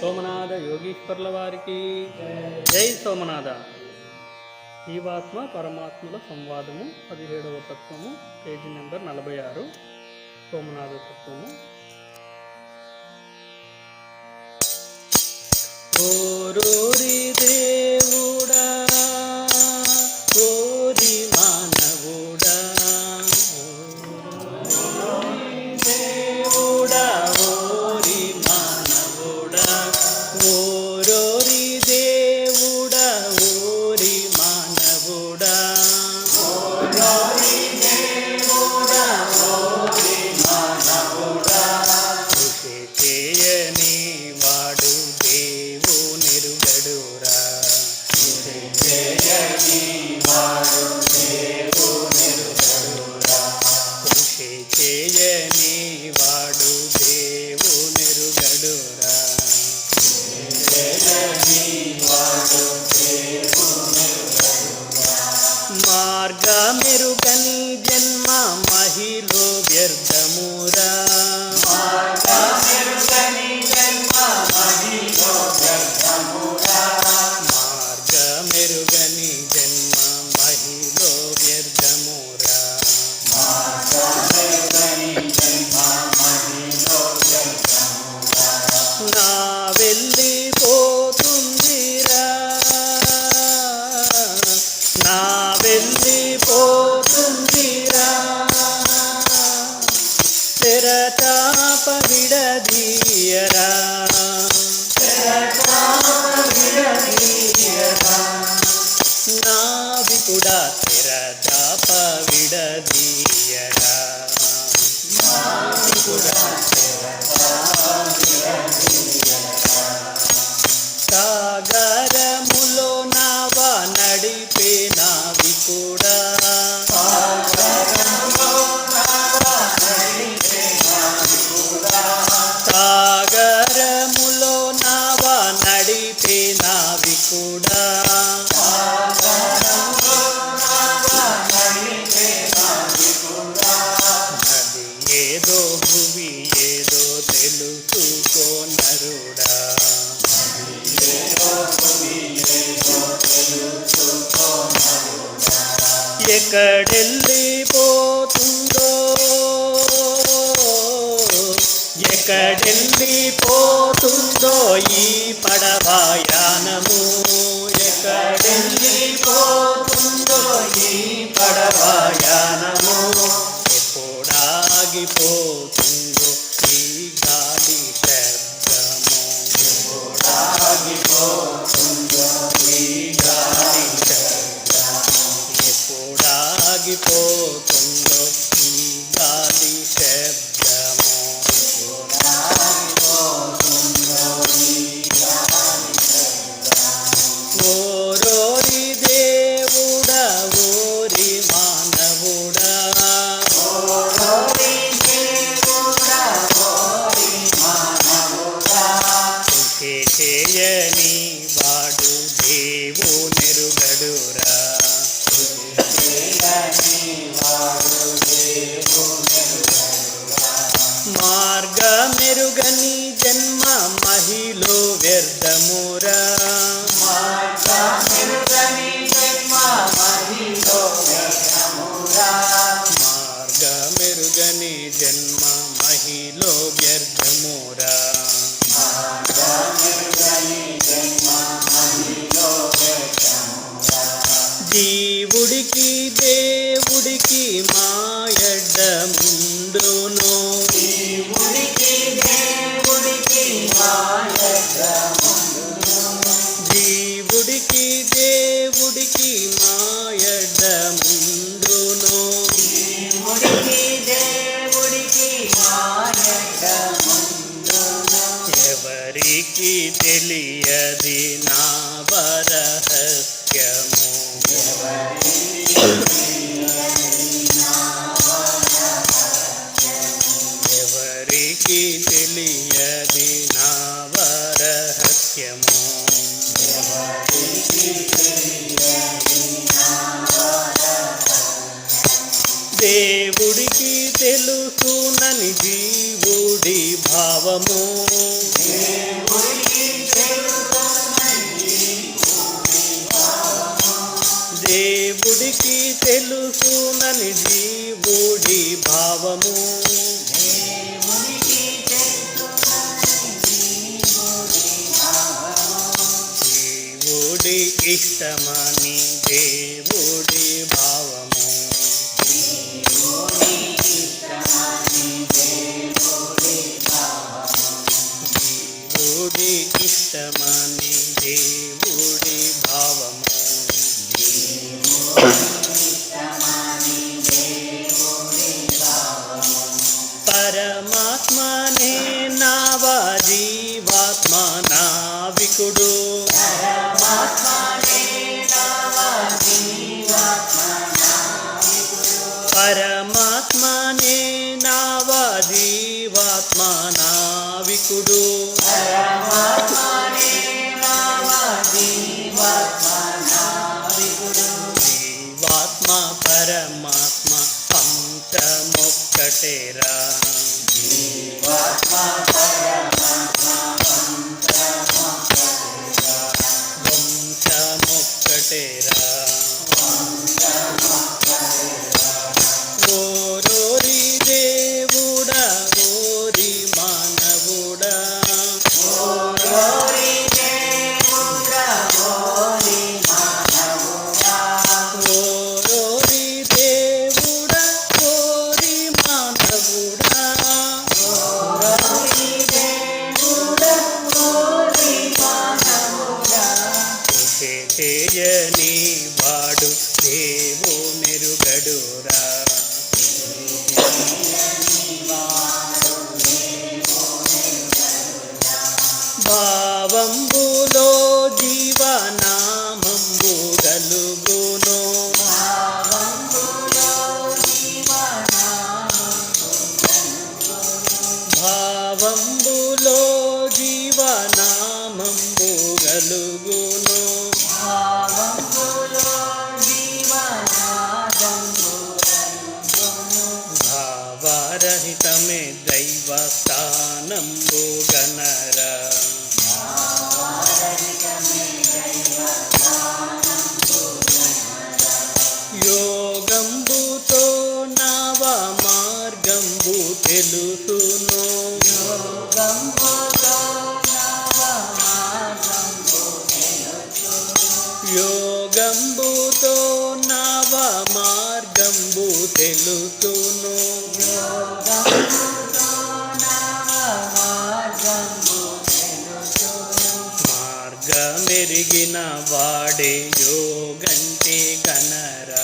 సోమనాథ యోగీశ్వర్ల వారికి. జై సోమనాథ. జీవాత్మ పరమాత్మల సంవాదము పదిహేడవ తత్వము పేజీ నెంబర్ నలభై ఆరు. సోమనాథ తత్వము. ఓరోరి seja aqui. విడదీయరా నావికుడా తెరచాప విడదీయరా. సాగరములో ఎక్కడెళ్ళిపోతుందో ఈ పడవాయానము? ఎక్కడెళ్ళిపోతుందో ఈ పడవాయానము? ఎప్పుడాగిపోతుందో ఎవరికి తెలియది నా వరహస్యము. ఎవరికి తెలియది నా వరహస్యము. దేవుడికి తెలుసునని జీవుడి భావము. జీవితమని దేవుడి భావము. దేవుడి ఇష్టమని దేవుడి భావము. పరమాత్మని నావికుడు నంబు గణరా యోగంబుతో నవ మార్గంబు తెలుసును. యోగంబుతో నవ మార్గంబు తెలుసు వాడే యోగంటే కనరా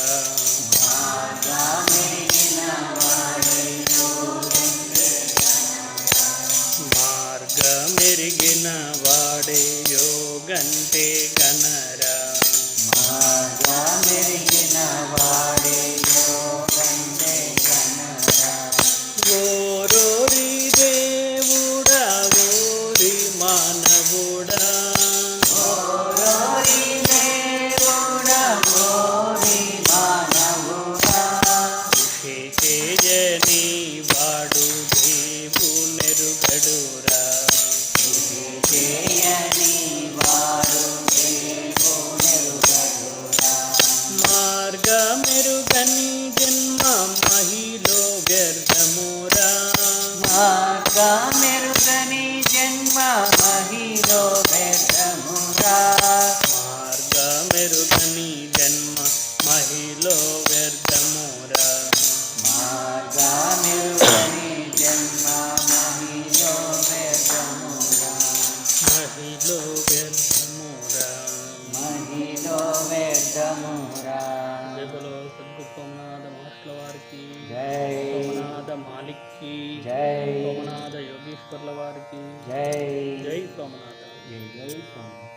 मार्ग मेरु गनी जन्म महिलो व्यर्थमोरा मार्ग मेरु गनी जन्म महिलो व्यर्थमोरा महिलो व्यर्थमोरा महिलो व्यर्थमोरा जय बोलो की। जय। सोमनाथ मालिक की। जय। जय। 也有一种